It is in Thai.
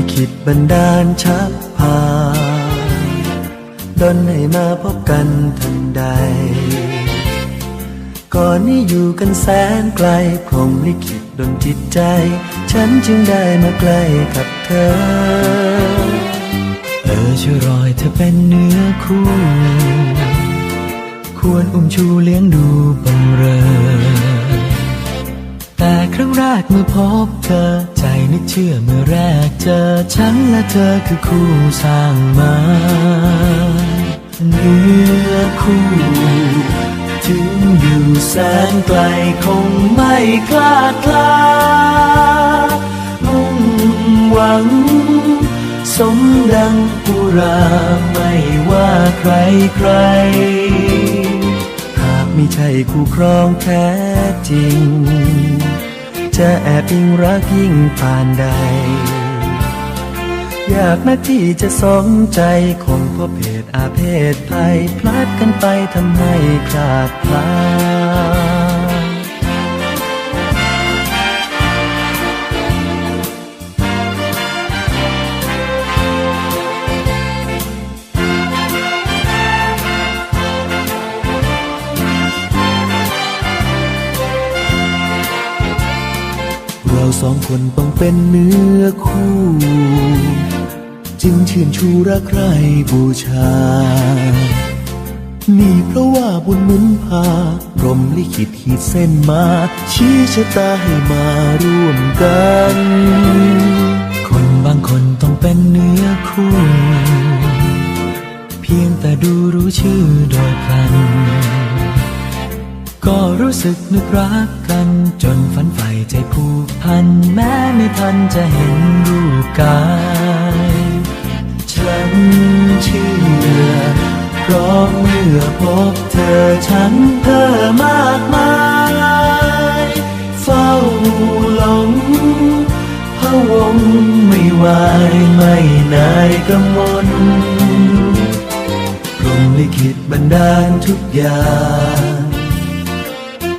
ลิขิตบันดาลชักพาดนให้มาพบกันทันใด ก่อนนี้อยู่กันแสนไกลพรมลิขิตดนจิตใจ ฉันจึงได้มาใกล้กับเธอ เออช่วยรอยเธอเป็นเนื้อคู่ ควรอุ้มชูเลี้ยงดูบำเรอ แต่ครั้งแรกเมื่อพบเธอ ใจนึกเชื่อเมื่อแรกเจอ ฉันและเธอคือคู่สร้างมาเนื้อคู่ ถึงอยู่แสนไกลคงไม่คลาดคลามุ่งหวัง สมดังปุราไม่ว่าใครใครหากไม่ใช่คู่ครองแท้จริง จะแอบยิ่งรักยิ่งปานใด อยากนักที่จะสมใจคงพบเพศอาเพศภัยพลาดกันไปทำให้คลาดพลาด สองคนต้องเป็นเนื้อคู่ จึงชื่นชูรักใครบูชา นี่เพราะว่าบุญหมุนพารมลิขิตขีดเส้นมา ชี้ชะตาให้มาร่วมกัน คนบางคนต้องเป็นเนื้อคู่ เพียงแต่ดูรู้ชื่อโดยพลันก็รู้สึกนึกรักกันจนฝันใฝ่ใจผู กพันแม้ไม่ทันจะเห็นรูปกาย ฉันเชื่อเพราะเมื่อพบเธอฉันเพ้อมากมาย เฝ้าหลงพะวงไม่ไหวไม่นายกำมลพรมลิขิตบันดาลทุกอย่าง